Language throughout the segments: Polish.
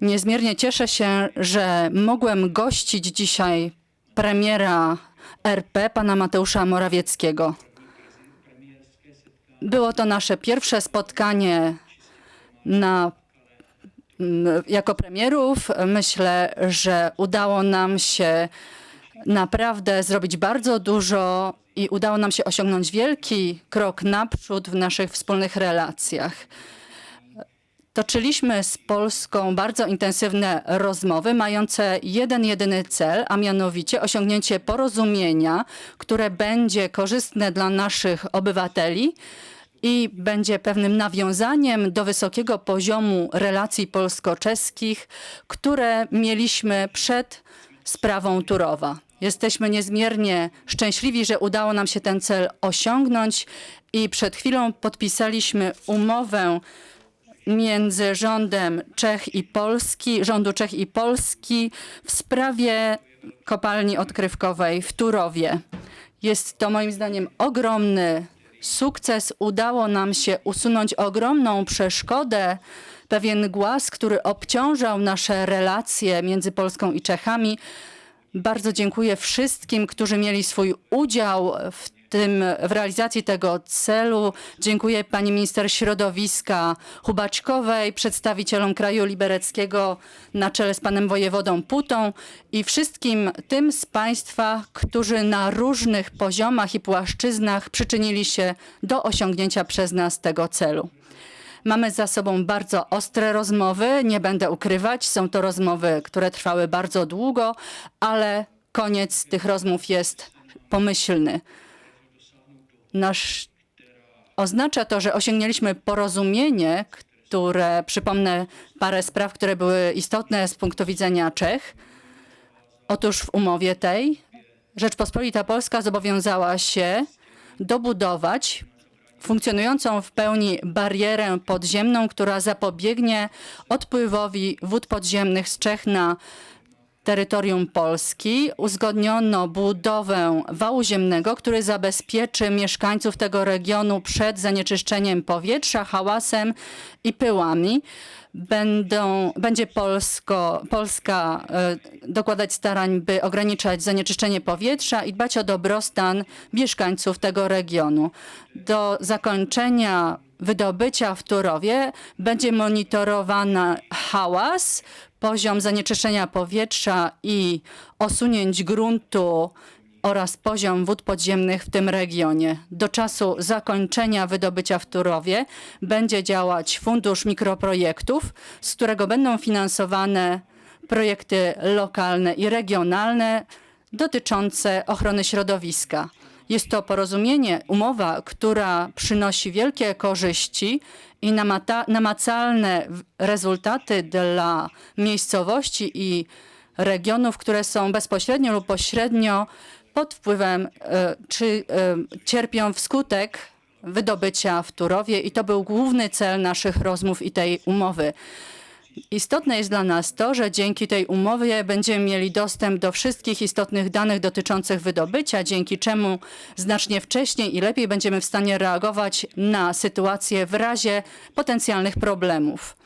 Niezmiernie cieszę się, że mogłem gościć dzisiaj premiera RP, pana Mateusza Morawieckiego. Było to nasze pierwsze spotkanie na, jako premierów. Myślę, że udało nam się naprawdę zrobić bardzo dużo i udało nam się osiągnąć wielki krok naprzód w naszych wspólnych relacjach. Toczyliśmy z Polską bardzo intensywne rozmowy mające jeden jedyny cel, a mianowicie osiągnięcie porozumienia, które będzie korzystne dla naszych obywateli i będzie pewnym nawiązaniem do wysokiego poziomu relacji polsko-czeskich, które mieliśmy przed sprawą Turowa. Jesteśmy niezmiernie szczęśliwi, że udało nam się ten cel osiągnąć i przed chwilą podpisaliśmy umowę między rządem Czech i Polski, rządu Czech i Polski w sprawie kopalni odkrywkowej w Turowie. Jest to moim zdaniem ogromny sukces. Udało nam się usunąć ogromną przeszkodę, pewien głaz, który obciążał nasze relacje między Polską i Czechami. Bardzo dziękuję wszystkim, którzy mieli swój udział w tym, w realizacji tego celu. Dziękuję pani minister środowiska Hubaczkowej, przedstawicielom kraju libereckiego na czele z panem wojewodą Putą i wszystkim tym z państwa, którzy na różnych poziomach i płaszczyznach przyczynili się do osiągnięcia przez nas tego celu. Mamy za sobą bardzo ostre rozmowy, nie będę ukrywać. Są to rozmowy, które trwały bardzo długo, ale koniec tych rozmów jest pomyślny. Nasz... Oznacza to, że osiągnęliśmy porozumienie, które, przypomnę parę spraw, które były istotne z punktu widzenia Czech. Otóż w umowie tej Rzeczpospolita Polska zobowiązała się dobudować funkcjonującą w pełni barierę podziemną, która zapobiegnie odpływowi wód podziemnych z Czech na terytorium Polski. Uzgodniono budowę wału ziemnego, który zabezpieczy mieszkańców tego regionu przed zanieczyszczeniem powietrza, hałasem i pyłami. Będą, będzie Polsko, Polska e, dokładać starań, by ograniczać zanieczyszczenie powietrza i dbać o dobrostan mieszkańców tego regionu. Do zakończenia wydobycia w Turowie będzie monitorowana hałas, poziom zanieczyszczenia powietrza i osunięć gruntu oraz poziom wód podziemnych w tym regionie. Do czasu zakończenia wydobycia w Turowie będzie działać Fundusz Mikroprojektów, z którego będą finansowane projekty lokalne i regionalne dotyczące ochrony środowiska. Jest to porozumienie, umowa, która przynosi wielkie korzyści i namacalne rezultaty dla miejscowości i regionów, które są bezpośrednio lub pośrednio pod wpływem e, czy e, cierpią wskutek wydobycia w Turowie i to był główny cel naszych rozmów i tej umowy. Istotne jest dla nas to, że dzięki tej umowie będziemy mieli dostęp do wszystkich istotnych danych dotyczących wydobycia, dzięki czemu znacznie wcześniej i lepiej będziemy w stanie reagować na sytuację w razie potencjalnych problemów.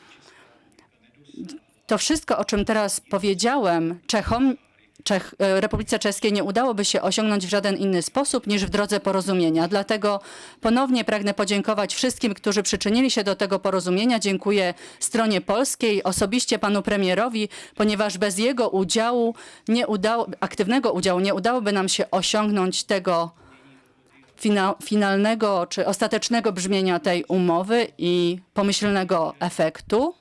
To wszystko, o czym teraz powiedziałem, Czechom, Czech, e, Republice Czeskiej nie udałoby się osiągnąć w żaden inny sposób niż w drodze porozumienia. Dlatego ponownie pragnę podziękować wszystkim, którzy przyczynili się do tego porozumienia. Dziękuję stronie polskiej, osobiście panu premierowi, ponieważ bez jego udziału, nie udało, aktywnego udziału nie udałoby nam się osiągnąć tego fina, finalnego czy ostatecznego brzmienia tej umowy i pomyślnego efektu.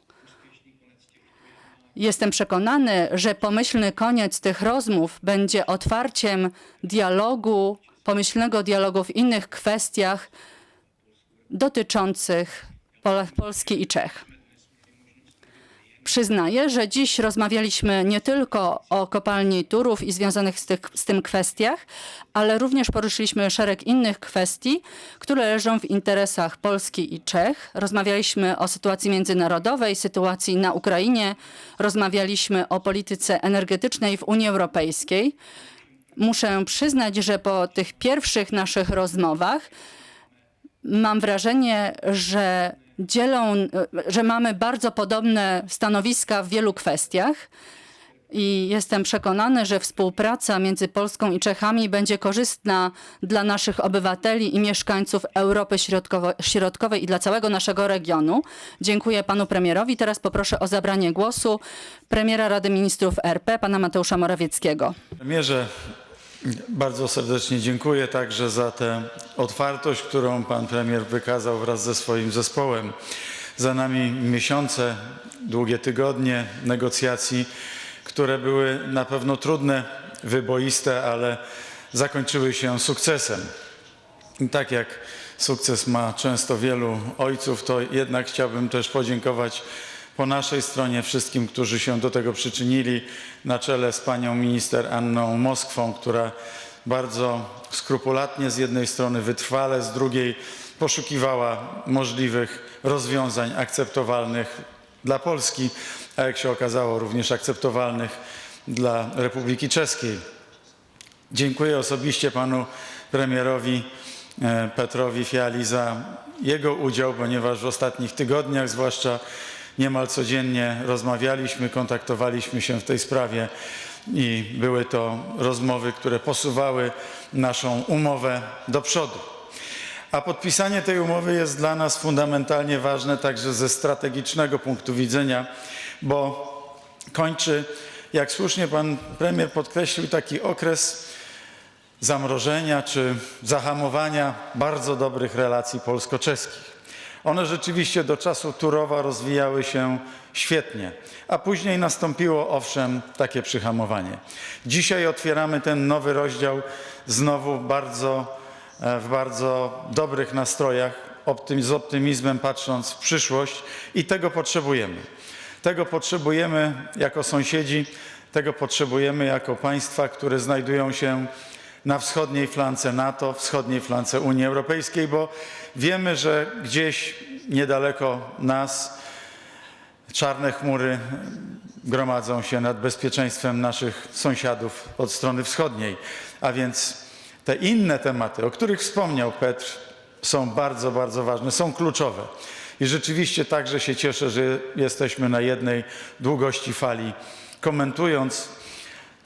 Jestem przekonany, że pomyślny koniec tych rozmów będzie otwarciem dialogu, pomyślnego dialogu w innych kwestiach dotyczących Pol Polski i Czech. Przyznaję, że dziś rozmawialiśmy nie tylko o kopalni Turów i związanych z, tych, z tym kwestiach, ale również poruszyliśmy szereg innych kwestii, które leżą w interesach Polski i Czech. Rozmawialiśmy o sytuacji międzynarodowej, sytuacji na Ukrainie, rozmawialiśmy o polityce energetycznej w Unii Europejskiej. Muszę przyznać, że po tych pierwszych naszych rozmowach mam wrażenie, że dzielą, e, że mamy bardzo podobne stanowiska w wielu kwestiach. I jestem przekonany, że współpraca między Polską i Czechami będzie korzystna dla naszych obywateli i mieszkańców Europy Środkowo- Środkowej i dla całego naszego regionu. Dziękuję panu premierowi. Teraz poproszę o zabranie głosu premiera Rady Ministrów RP, pana Mateusza Morawieckiego. Premierze, bardzo serdecznie dziękuję także za tę otwartość, którą pan premier wykazał wraz ze swoim zespołem. Za nami miesiące, długie tygodnie negocjacji, które były na pewno trudne, wyboiste, ale zakończyły się sukcesem. I tak jak sukces ma często wielu ojców, to jednak chciałbym też podziękować po naszej stronie wszystkim, którzy się do tego przyczynili, na czele z panią minister Anną Moskwą, która bardzo skrupulatnie z jednej strony, wytrwale z drugiej poszukiwała możliwych rozwiązań akceptowalnych dla Polski, a jak się okazało również akceptowalnych dla Republiki Czeskiej. Dziękuję osobiście panu premierowi e, Petrowi Fiali za jego udział, ponieważ w ostatnich tygodniach, zwłaszcza niemal codziennie rozmawialiśmy, kontaktowaliśmy się w tej sprawie i były to rozmowy, które posuwały naszą umowę do przodu. A podpisanie tej umowy jest dla nas fundamentalnie ważne także ze strategicznego punktu widzenia, bo kończy, jak słusznie pan premier podkreślił, taki okres zamrożenia czy zahamowania bardzo dobrych relacji polsko-czeskich. One rzeczywiście do czasu Turowa rozwijały się świetnie, a później nastąpiło owszem takie przyhamowanie. Dzisiaj otwieramy ten nowy rozdział znowu bardzo, e, w bardzo dobrych nastrojach, optym, z optymizmem patrząc w przyszłość i tego potrzebujemy. Tego potrzebujemy jako sąsiedzi, tego potrzebujemy jako państwa, które znajdują się na wschodniej flance NATO, wschodniej flance Unii Europejskiej, bo wiemy, że gdzieś niedaleko nas czarne chmury gromadzą się nad bezpieczeństwem naszych sąsiadów od strony wschodniej. A więc te inne tematy, o których wspomniał Petr, są bardzo, bardzo ważne, są kluczowe. I rzeczywiście także się cieszę, że jesteśmy na jednej długości fali, komentując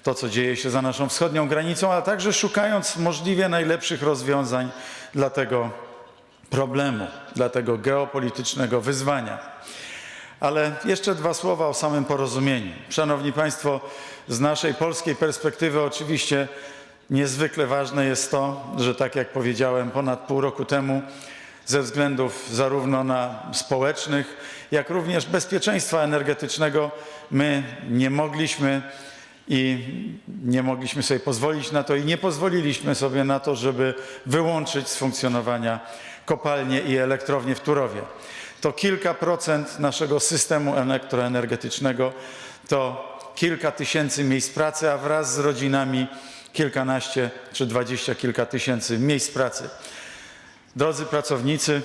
to, co dzieje się za naszą wschodnią granicą, ale także szukając możliwie najlepszych rozwiązań dla tego problemu, dla tego geopolitycznego wyzwania. Ale jeszcze dwa słowa o samym porozumieniu. Szanowni Państwo, z naszej polskiej perspektywy oczywiście niezwykle ważne jest to, że tak jak powiedziałem ponad pół roku temu, ze względów zarówno na społecznych, jak również bezpieczeństwa energetycznego, my nie mogliśmy i nie mogliśmy sobie pozwolić na to i nie pozwoliliśmy sobie na to, żeby wyłączyć z funkcjonowania kopalnie i elektrownie w Turowie. To kilka procent naszego systemu elektroenergetycznego, to kilka tysięcy miejsc pracy, a wraz z rodzinami kilkanaście czy dwadzieścia kilka tysięcy miejsc pracy. Drodzy pracownicy,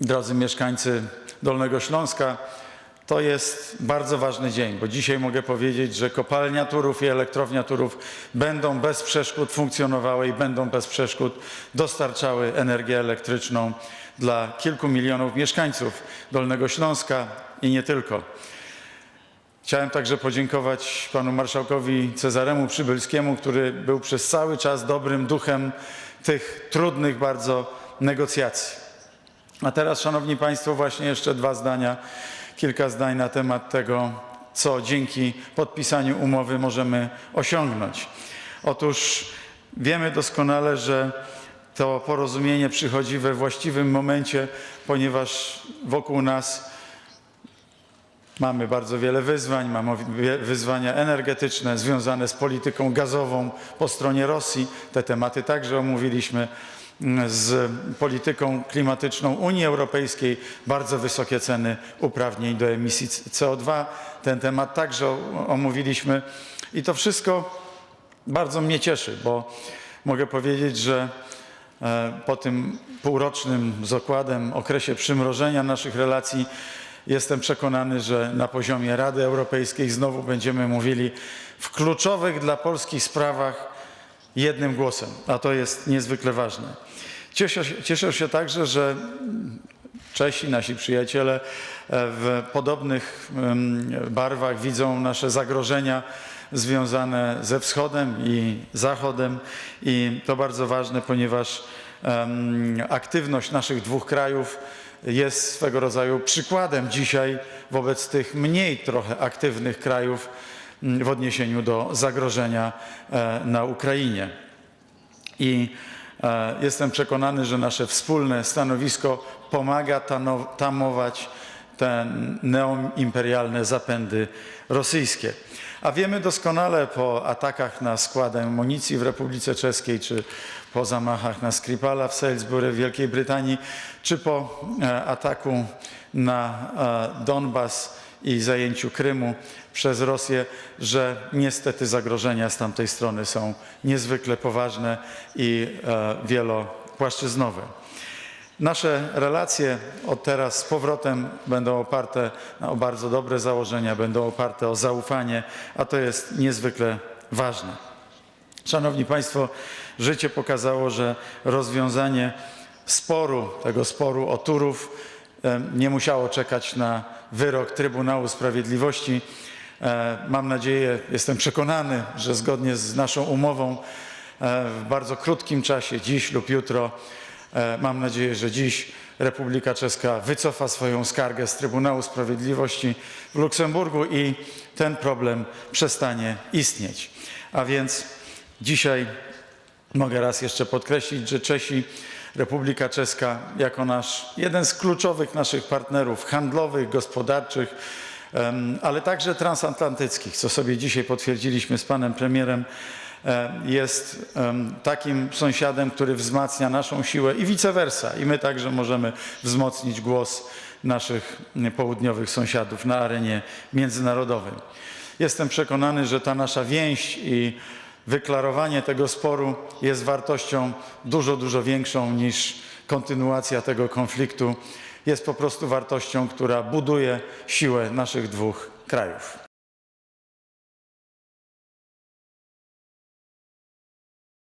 drodzy mieszkańcy Dolnego Śląska, to jest bardzo ważny dzień, bo dzisiaj mogę powiedzieć, że kopalnia Turów i elektrownia Turów będą bez przeszkód funkcjonowały i będą bez przeszkód dostarczały energię elektryczną dla kilku milionów mieszkańców Dolnego Śląska i nie tylko. Chciałem także podziękować panu marszałkowi Cezaremu Przybylskiemu, który był przez cały czas dobrym duchem tych trudnych bardzo negocjacji. A teraz, szanowni państwo, właśnie jeszcze dwa zdania, kilka zdań na temat tego, co dzięki podpisaniu umowy możemy osiągnąć. Otóż wiemy doskonale, że to porozumienie przychodzi we właściwym momencie, ponieważ wokół nas Mamy bardzo wiele wyzwań, mamy wyzwania energetyczne związane z polityką gazową po stronie Rosji. Te tematy także omówiliśmy. Z polityką klimatyczną Unii Europejskiej, bardzo wysokie ceny uprawnień do emisji C- CO2. Ten temat także omówiliśmy. I to wszystko bardzo mnie cieszy, bo mogę powiedzieć, że e, po tym półrocznym z okładem okresie przymrożenia naszych relacji jestem przekonany, że na poziomie Rady Europejskiej znowu będziemy mówili w kluczowych dla Polski sprawach jednym głosem, a to jest niezwykle ważne. Cieszę się, cieszę się także, że Czesi, nasi przyjaciele e, w podobnych barwach widzą nasze zagrożenia związane ze wschodem i zachodem i to bardzo ważne, ponieważ aktywność naszych dwóch krajów jest swego rodzaju przykładem dzisiaj wobec tych mniej trochę aktywnych krajów w odniesieniu do zagrożenia e, na Ukrainie. I e, jestem przekonany, że nasze wspólne stanowisko pomaga tamować te neoimperialne zapędy rosyjskie. A wiemy doskonale po atakach na skład amunicji w Republice Czeskiej, czy po zamachach na Skripala w Salisbury w Wielkiej Brytanii, czy po e, ataku na Donbas i zajęciu Krymu przez Rosję, że niestety zagrożenia z tamtej strony są niezwykle poważne i e, wielopłaszczyznowe. Nasze relacje od teraz z powrotem będą oparte o bardzo dobre założenia, będą oparte o zaufanie, a to jest niezwykle ważne. Szanowni Państwo, życie pokazało, że rozwiązanie sporu, tego sporu o Turów em, nie musiało czekać na wyrok Trybunału Sprawiedliwości. E, Mam nadzieję, jestem przekonany, że zgodnie z naszą umową e, w bardzo krótkim czasie, dziś lub jutro, e, mam nadzieję, że dziś Republika Czeska wycofa swoją skargę z Trybunału Sprawiedliwości w Luksemburgu i ten problem przestanie istnieć. A więc dzisiaj Mogę raz jeszcze podkreślić, że Czesi, Republika Czeska, jako nasz jeden z kluczowych naszych partnerów handlowych, gospodarczych, ale także transatlantyckich, co sobie dzisiaj potwierdziliśmy z panem premierem, jest takim sąsiadem, który wzmacnia naszą siłę i vice versa. I my także możemy wzmocnić głos naszych południowych sąsiadów na arenie międzynarodowej. Jestem przekonany, że ta nasza więź i wyklarowanie tego sporu jest wartością dużo, dużo większą niż kontynuacja tego konfliktu. Jest po prostu wartością, która buduje siłę naszych dwóch krajów.